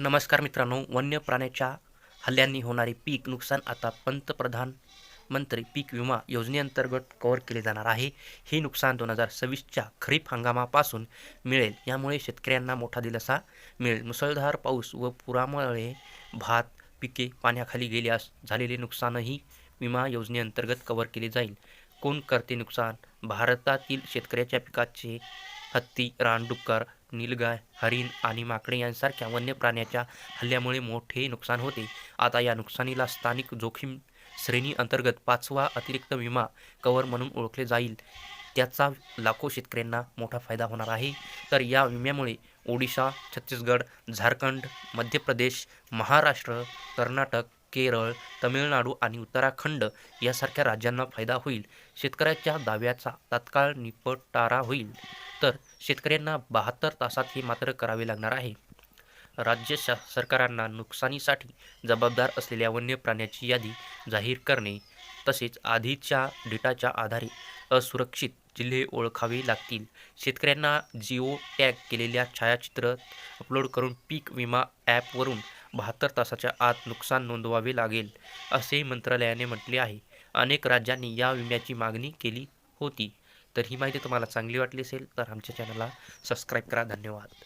नमस्कार मित्रांनो वन्य प्राण्याच्या हल्ल्यांनी होणारे पीक नुकसान आता पंतप्रधान मंत्री पीक विमा योजनेअंतर्गत कव्हर केले जाणार आहे. हे नुकसान दोन हजार सव्वीसच्या खरीप हंगामापासून मिळेल. यामुळे शेतकऱ्यांना मोठा दिलासा मिळेल. मुसळधार पाऊस व पुरामुळे भात पिके पाण्याखाली गेल्यास झालेले नुकसानही विमा योजनेअंतर्गत कव्हर केले जाईल. कोण करते नुकसान? भारतातील शेतकऱ्याच्या पिकाचे हत्ती रानडुक्कर नीलगाय हरिण आणि माकडे यांसारख्या वन्य प्राण्याच्या हल्ल्यामुळे मोठे नुकसान होते. आता या नुकसानीला स्थानिक जोखीम श्रेणी अंतर्गत पाचवा अतिरिक्त विमा कव्हर म्हणून ओळखले जाईल. त्याचा लाखो शेतकऱ्यांना मोठा फायदा होणार आहे. तर या विम्यामुळे ओडिशा छत्तीसगड झारखंड मध्य प्रदेश महाराष्ट्र कर्नाटक केरळ तमिळनाडू आणि उत्तराखंड यासारख्या राज्यांना फायदा होईल. शेतकऱ्याच्या दाव्याचा तात्काळ निपटारा होईल. तर शेतकऱ्यांना बहात्तर तासात हे मात्र करावे लागणार आहे. राज्य शा सरकारांना नुकसानीसाठी जबाबदार असलेल्या वन्य प्राण्याची यादी जाहीर करणे तसेच आधीच्या डेटाच्या आधारे असुरक्षित जिल्हे ओळखावे लागतील. शेतकऱ्यांना जिओ टॅग केलेल्या छायाचित्र अपलोड करून पीक विमा ॲपवरून बहात्तर तासाच्या आत नुकसान नोंदवावे लागेल असे मंत्रालयाने म्हटले आहे. अनेक राज्यांनी या विम्याची मागणी केली होती. तर ही माहिती तुम्हाला चांगली वाटली असेल तर आमच्या चॅनलला सबस्क्राईब करा. धन्यवाद.